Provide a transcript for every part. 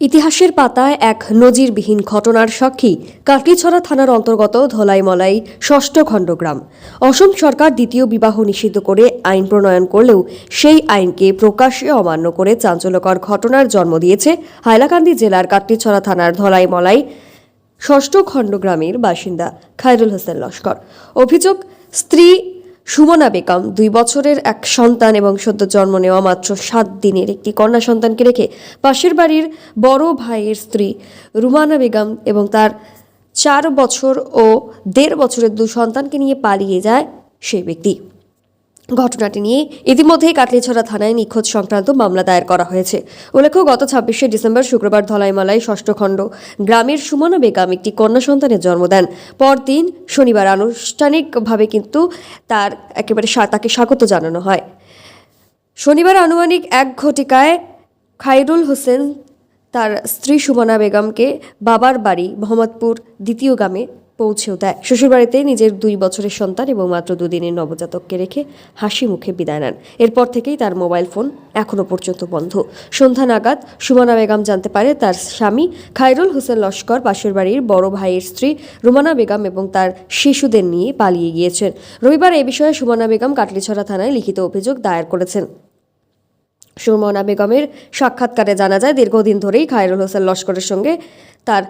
ইতিহাসের পাতায় এক নজিরবিহীন ঘটনার সাক্ষী কাটলিছড়া থানার অন্তর্গত ধলাইমলাই ষষ্ঠ খণ্ডগ্রাম। অসম সরকার দ্বিতীয় বিবাহ নিষিদ্ধ করে আইন প্রণয়ন করলেও সেই আইনকে প্রকাশ্যে অমান্য করে চাঞ্চল্যকর ঘটনার জন্ম দিয়েছে হাইলাকান্দি জেলার কাটলিছড়া থানার ধলাইমলাই ষষ্ঠ খণ্ডগ্রামের বাসিন্দা খায়রুল হোসেন লস্কর। অভিযোগ, স্ত্রী সুমনা বেগম, দুই বছরের এক সন্তান এবং সদ্য জন্ম নেওয়া মাত্র সাত দিনের একটি কন্যা সন্তানকে রেখে পাশের বাড়ির বড় ভাইয়ের স্ত্রী রুমানা বেগম এবং তার চার বছর ও দেড় বছরের দু সন্তানকে নিয়ে পালিয়ে যায় সেই ব্যক্তি। ঘটনাটি নিয়ে ইতিমধ্যেই কাটলিছড়া থানায় নিখোঁজ সংক্রান্ত মামলা দায়ের করা হয়েছে। উল্লেখ্য, গত ছাব্বিশে ডিসেম্বর শুক্রবার ধলাইমালায় ষষ্ঠ খণ্ড গ্রামের সুমনা বেগম একটি কন্যা সন্তানের জন্ম দেন। পরদিন শনিবার আনুষ্ঠানিকভাবে কিন্তু তার একেবারে তাকে স্বাগত জানানো হয়। শনিবার আনুমানিক এক ঘটিকায় খাইরুল হোসেন তার স্ত্রী সুমনা বেগমকে বাবার বাড়ি মোহাম্মদপুর দ্বিতীয় গ্রামে পৌঁছেও দেয়। শ্বশুরবাড়িতে নিজের দুই বছরের সন্তান এবং মাত্র দুদিনের নবজাতককে রেখে হাসি মুখে বিদায় নেন। এরপর থেকেই তার মোবাইল ফোন এখনও পর্যন্ত বন্ধ। সন্ধ্যা নাগাদ সুমনা বেগম জানতে পারে তার স্বামী খাইরুল হোসেন লস্কর পাশের বাড়ির বড় ভাইয়ের স্ত্রী রুমানা বেগম এবং তার শিশুদের নিয়ে পালিয়ে গিয়েছেন। রবিবার এ বিষয়ে সুমনা বেগম কাটলিছড়া থানায় লিখিত অভিযোগ দায়ের করেছেন। সুমনা বেগমের সাক্ষাৎকারে জানা যায়, দীর্ঘদিন ধরেই খায়রুল হোসেন লস্করের সঙ্গে তার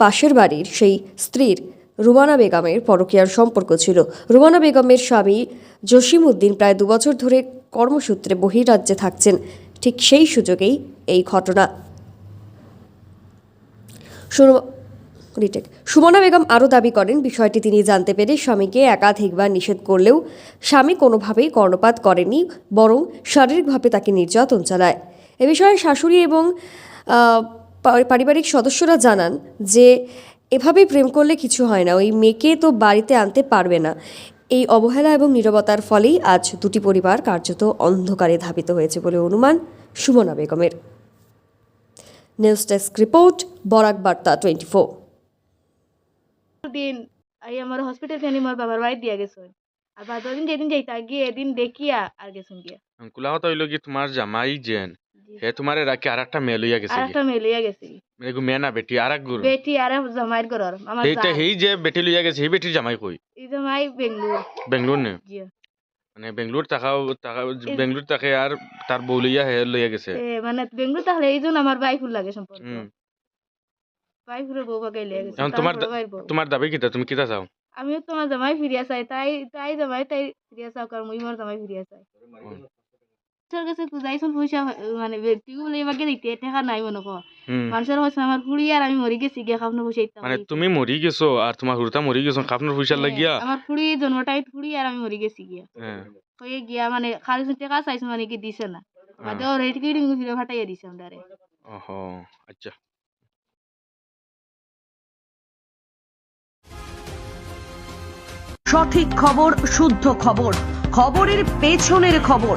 পাশের বাড়ির সেই স্ত্রীর রুমানা বেগমের পরকীয়ার সম্পর্ক ছিল। রুমানা বেগমের স্বামী জসিম উদ্দিন প্রায় দুবছর ধরে কর্মসূত্রে বহিরাজ্যে থাকছেন। ঠিক সেই সুযোগেই এই ঘটনা। সুমনা বেগম আরও দাবি করেন, বিষয়টি তিনি জানতে পেরে স্বামীকে একাধিকবার নিষেধ করলেও স্বামী কোনোভাবেই কর্ণপাত করেনি, বরং শারীরিকভাবে তাকে নির্যাতন চালায়। এ বিষয়ে শাশুড়ি এবং পারিবারিক সদস্যরা জানান যে এভাবে প্রেম করলে কিছু হয় না। ওই মেয়েকে তো বাড়িতে আনতে পারবে না। এই অবহেলা এবং নীরবতার ফলেই আজ দুটি পরিবার কার্যত অন্ধকারে ধাবিত হয়েছে বলে অনুমান সুমনা বেগমের। News desk report Barak Barta twenty four দিন আই আমার হসপিটাল থেকে আমার বাবার বাড়ি দিয়া গেছে। আর বাদ দিন যেদিন যাইতা গিয়ে এদিন দেখিয়া আর গেছুন গিয়া। আঙ্কুলা হতো হইল কি তোমার জামাই যেন। জি। হে তোমারে রাখি আর একটা মেয়ে লইয়া গেছে আর কি একটা মেয়ে লইয়া গেছি এগু মেয়ে না বেটি আর এক গুরু। বেটি আর জামাইয়ের ঘর। আমার জাল। সেই যে বেটি লইয়া গেছে সেই বেটির জামাই কই? এই জামাই বেঙ্গুর বেঙ্গলোর নে? জি মানে বেঙ্গলোর টাকাও টাকা বেঙ্গলোর টাকে আর তার বউ লইয়া হে লইয়া গেছে। এ, মানে বেঙ্গুর তাহলে এই জন্য আমার বাইফুল লাগে সম্পর্ক। হুম। বাইফুরের বউ বাগাই লিয়ে গেছে তোমার। তোমার দাবি কিটা তুমি কিটা চাও? আমিও তোমার জামাই ফিরিয়া চাই তাই তাই জামাই তাই ফিরিয়া চাও কারণ মুই মোর জামাই ফিরিয়া চাই। মানুষের কাছে যাইছুন পয়সা মানে দিতে টাকা নাই মনে কর মানুষের কাছে আমার ফুড়ি আর আমি মরি গেছি গিয়া পয়সা মানে তুমি মরি গেছো আর তোমার হুরতা মরি গেছো খাপনোর পয়সা লাগিয়া। আমার জন্মটাই ফুড়ি আর আমি মরি গেছি গিয়া গিয়া মানে খালি টাকা চাইছো মানে কি দিছে না। বাদে ওর রেট কিডিং ফিরে ফাটাইয়া দিছে আমারে ওহো আচ্ছা। সঠিক খবর শুদ্ধ খবর খবরের পেছনের খবর।